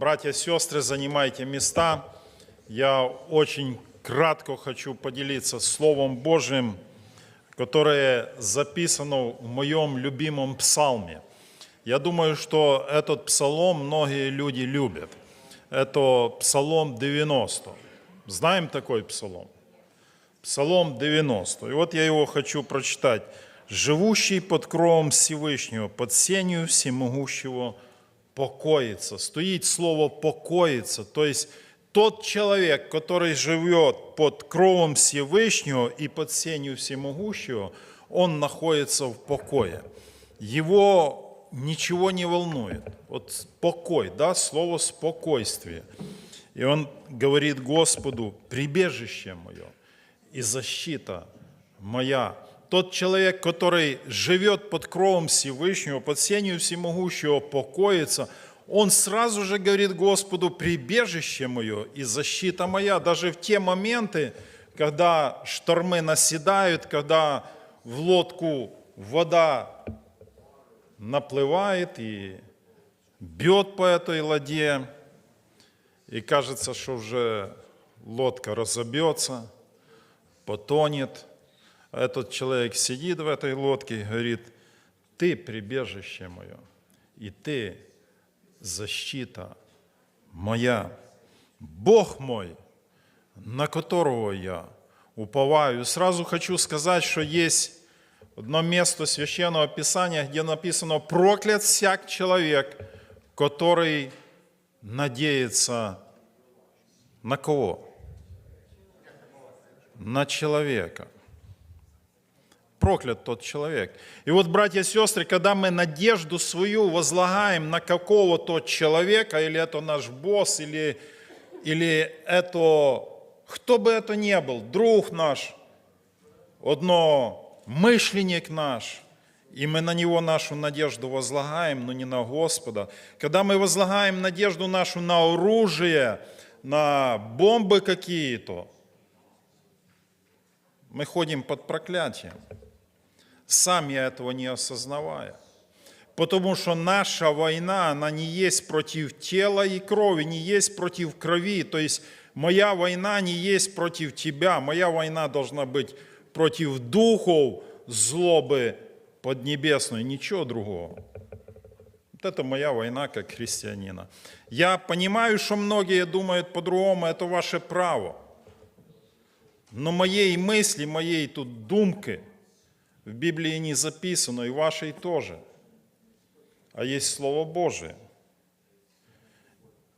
Братья, сестры, занимайте места. Я очень кратко хочу поделиться Словом Божьим, которое записано в моем любимом псалме. Я думаю, что этот псалом многие люди любят. Это псалом 90. Знаем такой псалом? Псалом 90. И вот я его хочу прочитать. «Живущий под кровом Всевышнего, под сенью всемогущего покоится». Стоит слово «покоится», то есть тот человек, который живет под кровом Всевышнего и под сенью всемогущего, он находится в покое. Его ничего не волнует. Вот покой, да, слово спокойствие. И он говорит Господу, прибежище мое и защита моя. Тот человек, который живет под кровом Всевышнего, под сенью всемогущего, покоится, он сразу же говорит Господу, прибежище мое и защита моя. Даже в те моменты, когда штормы наседают, когда в лодку вода наплывает и бьет по этой ладье, и кажется, что уже лодка разобьется, потонет. Этот человек сидит в этой лодке и говорит, ты прибежище мое, и ты защита моя. Бог мой, на которого я уповаю. Сразу хочу сказать, что есть одно место Священного Писания, где написано «Проклят всяк человек, который надеется на кого? На человека. Проклят тот человек. И вот, братья и сестры, когда мы надежду свою возлагаем на какого-то человека, или это наш босс, или, или это, кто бы это ни был, друг наш, одно мышленник наш, и мы на него нашу надежду возлагаем, но не на Господа. Когда мы возлагаем надежду нашу на оружие, на бомбы какие-то, мы ходим под проклятием, сами этого не осознавая. Потому что наша война, она не есть против тела и крови, не есть против крови. То есть моя война не есть против тебя, моя война должна быть против духов злобы поднебесной, ничего другого. Вот это моя война как христианина. Я понимаю, что многие думают по-другому, это ваше право. Но моей мысли, моей тут думки в Библии не записано, и вашей тоже. А есть Слово Божие.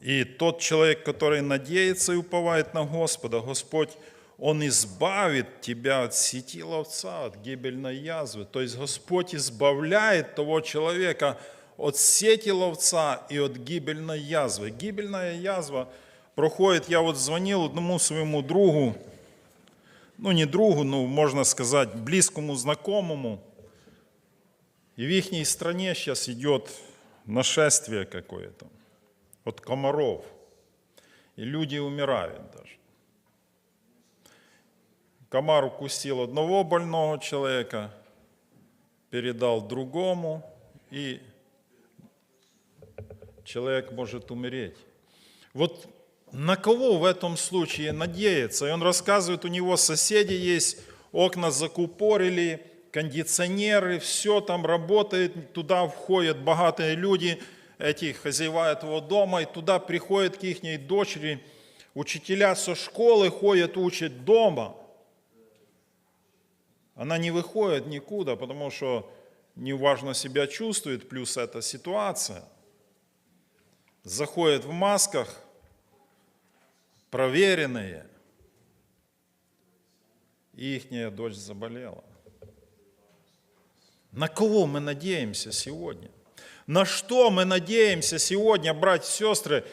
И тот человек, который надеется и уповает на Господа, Господь, Он избавит тебя от сети ловца, от гибельной язвы. То есть Господь избавляет того человека от сети ловца и от гибельной язвы. Гибельная язва проходит, я вот звонил одному своему другу, ну не другу, ну можно сказать, близкому знакомому, и в их стране сейчас идет нашествие какое-то от комаров, и люди умирают даже. Комар укусил одного больного человека, передал другому, и человек может умереть. Вот на кого в этом случае надеяться? И он рассказывает, у него соседи есть, окна закупорили, кондиционеры, все там работает, туда входят богатые люди, эти хозяева этого дома, и туда приходят к их дочери, учителя со школы ходят, учат дома. Она не выходит никуда, потому что неважно себя чувствует, плюс эта ситуация – заходят в масках, проверенные, и их дочь заболела. На кого мы надеемся сегодня? На что мы надеемся сегодня, братья и сестры?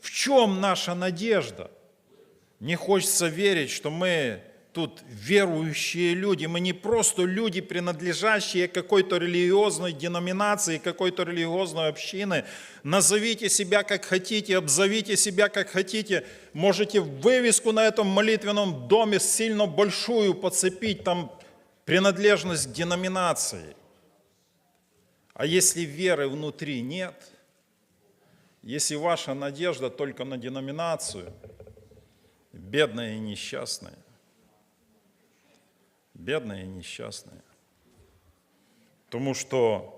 В чем наша надежда? Не хочется верить, что мы тут верующие люди, мы не просто люди, принадлежащие какой-то религиозной деноминации, какой-то религиозной общины. Назовите себя как хотите, обзовите себя как хотите. Можете вывеску на этом молитвенном доме сильно большую подцепить, там принадлежность к деноминации. А если веры внутри нет, Если ваша надежда только на деноминацию, бедная и несчастная, бедная и несчастная. Тому что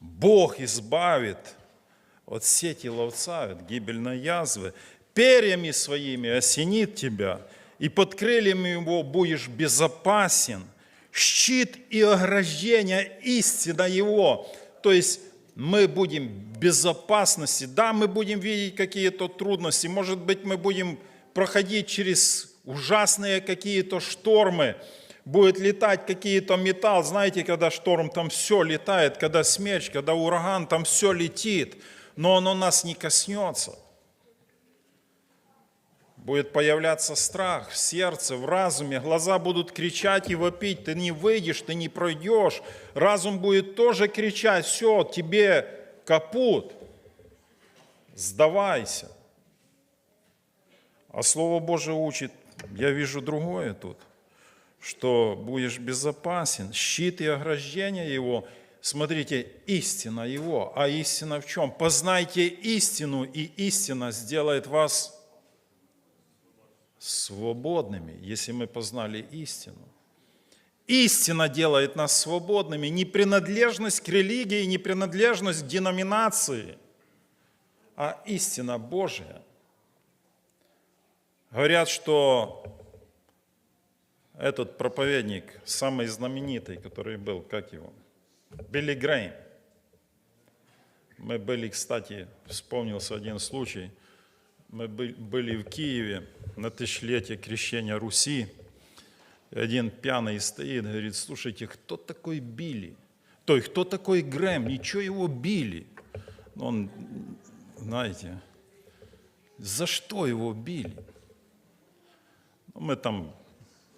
Бог избавит от сети ловца, от гибельной язвы, перьями своими осенит тебя, и под крыльями его будешь безопасен. Щит и ограждение истина его. То есть мы будем в безопасности. Да, мы будем видеть какие-то трудности. Может быть, мы будем проходить через ужасные какие-то штормы. Будет летать какие-то металл. Знаете, когда шторм, там все летает. Когда смерч, когда ураган, там все летит. Но оно нас не коснется. Будет появляться страх в сердце, в разуме, глаза будут кричать и вопить, ты не выйдешь, ты не пройдешь. Разум будет тоже кричать, все, тебе капут, сдавайся. А Слово Божие учит, я вижу другое тут, что будешь безопасен, щит и ограждение его, смотрите, истина его. А истина в чем? Познайте истину, и истина сделает вас свободными, если мы познали истину. Истина делает нас свободными, не принадлежность к религии, не принадлежность к деноминации, а истина Божия. Говорят, что этот проповедник, самый знаменитый, который был, как его, Билли Грейм. Мы были, кстати, вспомнился один случай – мы были в Киеве на тысячелетие крещения Руси. И один пьяный стоит, говорит, слушайте, кто такой Билли? То есть, кто такой Грэм? Ничего его били. Он, знаете, за что его били? Мы там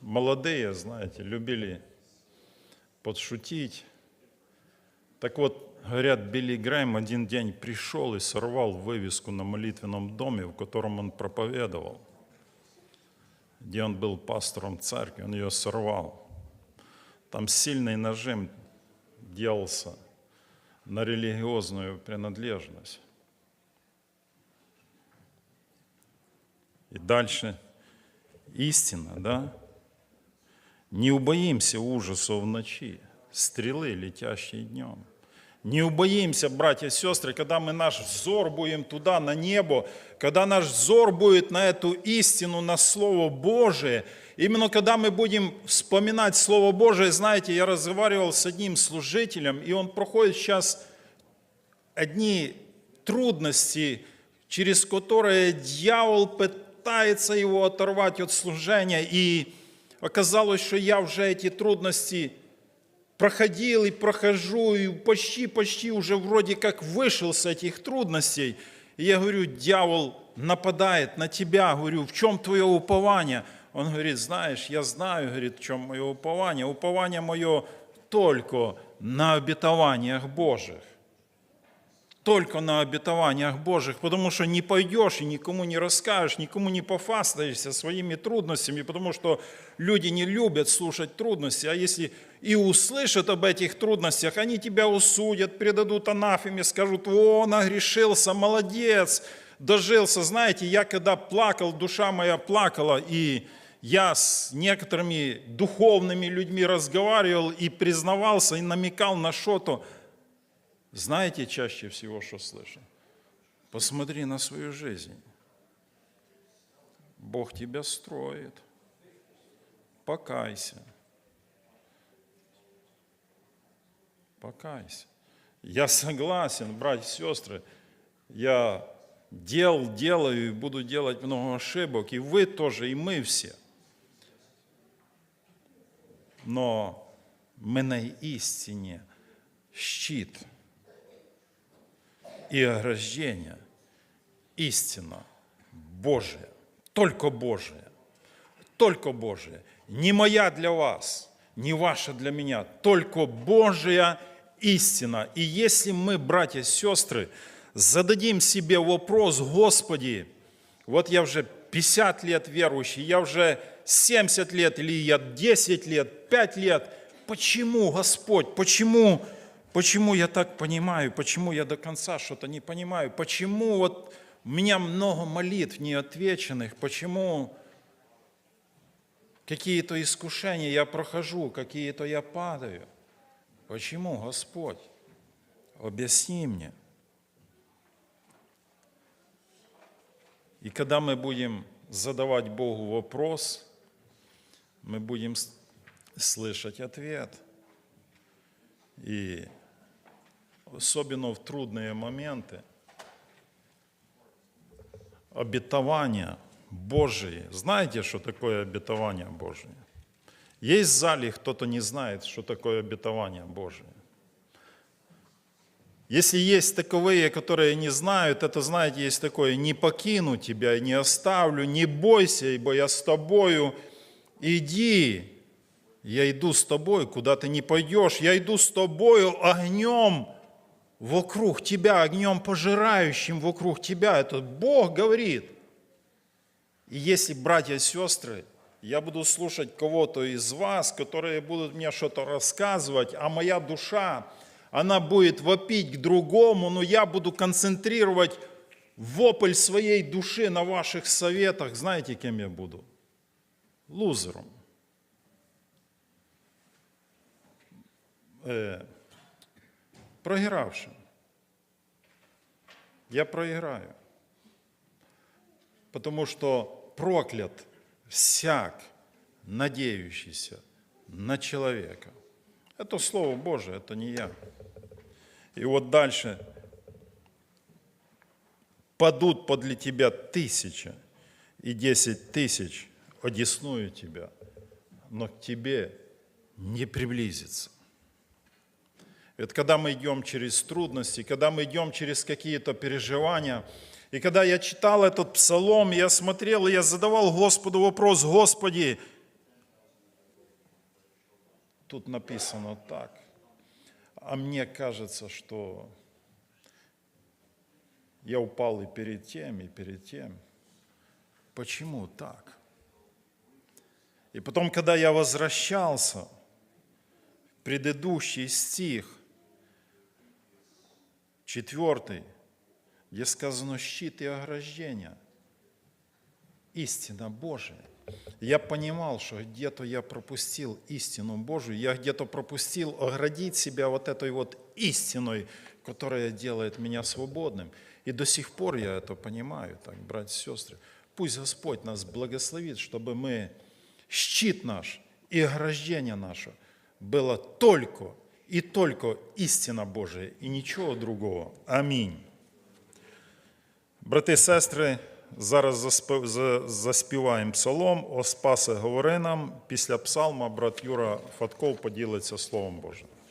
молодые, знаете, любили подшутить. Так вот, Говорят, Билли Грайм один день пришел и сорвал вывеску на молитвенном доме, в котором он проповедовал, где он был пастором церкви, он ее сорвал. Там сильный нажим делался на религиозную принадлежность. И дальше истина, да? Не убоимся ужасов ночи, стрелы, летящие днем – не убоимся, братья и сестры, когда мы наш взор будем туда, на небо, когда наш взор будет на эту истину, на Слово Божие, именно когда мы будем вспоминать Слово Божие, знаете, я разговаривал с одним служителем, и он проходит сейчас одни трудности, через которые дьявол пытается его оторвать от служения, и оказалось, что я уже эти трудности проходил и прохожу, и почти-почти уже вроде как вышел с этих трудностей. И я говорю, дьявол нападает на тебя, говорю, в чем твое упование? Он говорит, знаешь, я знаю, говорит, в чем мое упование. Упование мое только на обетованиях Божьих только на обетованиях Божьих, потому что не пойдешь и никому не расскажешь, никому не пофастаешься своими трудностями, потому что люди не любят слушать трудности, а если и услышат об этих трудностях, они тебя усудят, предадут анафеме, скажут, о, нагрешился, молодец, дожился. Знаете, я когда плакал, душа моя плакала, и я с некоторыми духовными людьми разговаривал и признавался, и намекал на что-то, знаете чаще всего, что слышу? Посмотри на свою жизнь. Бог тебя строит. Покайся. Покайся. Я согласен, братья и сестры, я дел делаю и буду делать много ошибок, и вы тоже, и мы все. Но мы на истине щит – и ограждение. Истина Божия, только Божия, только Божия. Не моя для вас, не ваша для меня, только Божия истина. И если мы, братья и сестры, зададим себе вопрос, Господи, вот я уже 50 лет верующий, я уже 70 лет, или я 10 лет, 5 лет, почему, Господь, почему Почему я так понимаю? Почему я до конца что-то не понимаю? Почему вот у меня много молитв неотвеченных? Почему какие-то искушения я прохожу, какие-то я падаю? Почему, Господь? Объясни мне. И когда мы будем задавать Богу вопрос, мы будем слышать ответ. И особенно в трудные моменты обетования Божии. Знаете, что такое обетование Божие? Есть в зале кто-то не знает, что такое обетование Божие. Если есть таковые, которые не знают, это, знаете, есть такое, не покину тебя, не оставлю, не бойся, ибо я с тобою, иди, я иду с тобой, куда ты не пойдешь, я иду с тобою огнем вокруг тебя, огнем пожирающим вокруг тебя. Это Бог говорит. И если, братья и сестры, я буду слушать кого-то из вас, которые будут мне что-то рассказывать, а моя душа, она будет вопить к другому, но я буду концентрировать вопль своей души на ваших советах. Знаете, кем я буду? Лузером. Э, проигравшим. Я проиграю. Потому что проклят всяк, надеющийся на человека. Это Слово Божие, это не я. И вот дальше. Падут подле тебя тысяча и десять тысяч одесную тебя, но к тебе не приблизится. Вот когда мы идем через трудности, когда мы идем через какие-то переживания, и когда я читал этот псалом, я смотрел, я задавал Господу вопрос, Господи, тут написано так, а мне кажется, что я упал и перед тем, и перед тем. Почему так? И потом, когда я возвращался, предыдущий стих, четвертый, где сказано щит и ограждение, истина Божия. Я понимал, что где-то я пропустил истину Божию, я где-то пропустил оградить себя вот этой вот истиной, которая делает меня свободным. И до сих пор я это понимаю, так, братья и сестры. Пусть Господь нас благословит, чтобы мы, щит наш и ограждение наше было только и только истина Божия, і нічого другого. Амінь. Брати і сестри, зараз заспіваємо псалом. О Спасе говори нам. Після псалма брат Юра Фатков поділиться Словом Божим.